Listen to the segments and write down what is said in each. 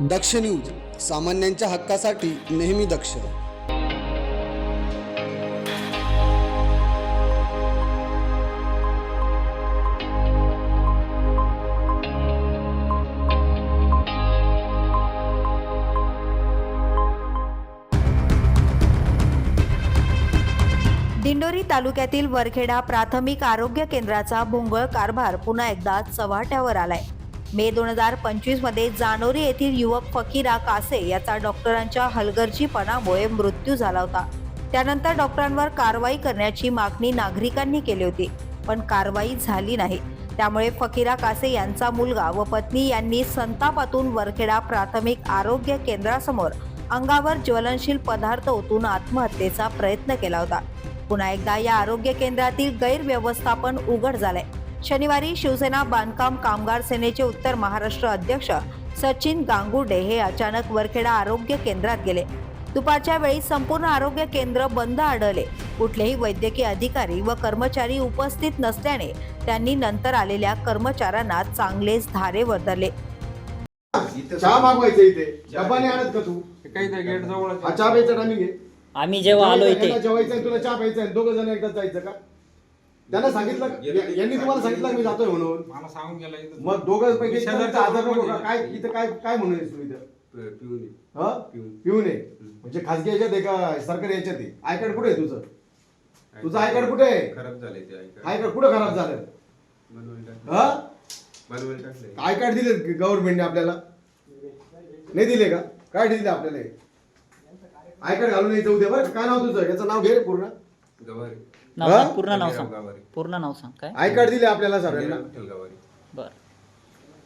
दक्ष news सामान्यांच्या हक्कासाठी नेहमी दक्ष. दिंडोरी तालुक्यातील वरखेडा प्राथमिक आरोग्य केंद्राचा भोंगळ कारभार पुन्हा एकदा चव्हाट्यावर आलाय. मे दोन हजार पंचवीसमध्ये जानोरी येथील युवक फकीरा कासे याचा डॉक्टरांच्या हलगर्जीपणामुळे मृत्यू झाला होता. त्यानंतर डॉक्टरांवर कारवाई करण्याची मागणी नागरिकांनी केली होती पण कारवाई झाली नाही. त्यामुळे फकीरा कासे यांचा मुलगा व पत्नी यांनी संतापातून वरखेडा प्राथमिक आरोग्य केंद्रासमोर अंगावर ज्वलनशील पदार्थ ओतून आत्महत्येचा प्रयत्न केला होता. पुन्हा एकदा या आरोग्य केंद्रातील गैरव्यवस्थापन उघड झालंय. शनिवारी शिवसेना बांधकाम कामगार सेनेचे उत्तर महाराष्ट्र अध्यक्ष सचिन गांगुर्डे हे अचानक वरखेडा आरोग्य केंद्रात गेले. दुपारच्या वेळी संपूर्ण आरोग्य केंद्र बंद आढळले. कुठलेही वैद्यकीय अधिकारी व कर्मचारी उपस्थित नसल्याने त्यांनी नंतर आलेल्या कर्मचाऱ्यांना चांगलेच धारेवर धरले चहा मागवायचं इथे. डबा नाही आणत का तू? काही त्या गेट जवळ चहा प्यायचा टायमिंग आहे. आम्ही जेव्हा आलो इथे. जेवायचं तुला चहा प्यायचा दोघं जण एकदा जायचं का? त्यांना सांगितलं या- यांनी तुम्हाला सांगितलं का मी जातोय म्हणून. मला सांगून गेला इथं मग दोघं पैकी मी शेजारच्या त्यांचा आजार नको का? रूममध्ये काय. इथं काय काय म्हणून आहेस तू इथं? पिऊन ये. हा? पिऊन. पिऊ नये म्हणजे खासगी याच्यात आहे का? सरकारी याच्यात आहे. आय कार्ड कुठे आहे तुझं? तुझं आय कार्ड कुठे आहे? खराब झाले ते आय आय कार्ड कुठं खराब झालं बनवून हा? बनवून आय कार्ड दिले गव्हर्नमेंटने आपल्याला? नाही दिले का? काय दिले आपल्याला? आय कार्ड घालून यायचं उद्या बरं? काय नाव तुझं? याचं नाव घे रे पूर्ण. गवारी. नाव हा? सांग पूर्ण नाव सांग. गावारी. पूर्ण नाव सांग काय? आय कार्ड दिले आपल्याला सर्वांना विठ्ठल गावारी. बर.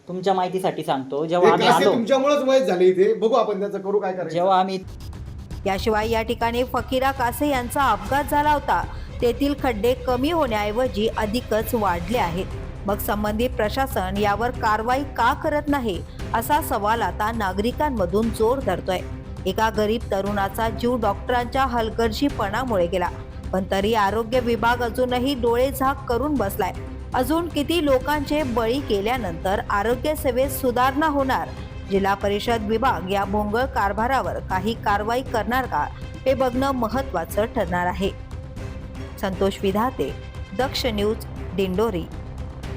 तुमच्या माहितीसाठी सांगतो जेव्हा आम्ही आलो तुमच्यामुळेच झाले इथे? बघू आपण त्याचं करू काय करायचं. जेव्हा आम्ही याशिवाय या ठिकाणी फकीरा कासे यांचा अपघात झाला होता. तेथील खड्डे कमी होण्याऐवजी अधिकच वाढले आहेत. मग संबंधित प्रशासन यावर कारवाई का करत नाही असा सवाल आता नागरिकांमधून जोर धरतोय. एका गरीब तरुणाचा जीव डॉक्टरांच्या हलगर्जीपणामुळे गेला. पण तरी आरोग्य विभाग अजूनही डोळे झाक करून बसलाय. अजून किती लोकांचे बळी केल्यानंतर आरोग्य सेवेत सुधारणा होणार? जिल्हा परिषद विभाग या भोंगळ कारभारावर काही कारवाई करणार का? हे बघणं महत्वाचं ठरणार आहे. संतोष विधाते दक्ष न्यूज दिंडोरी.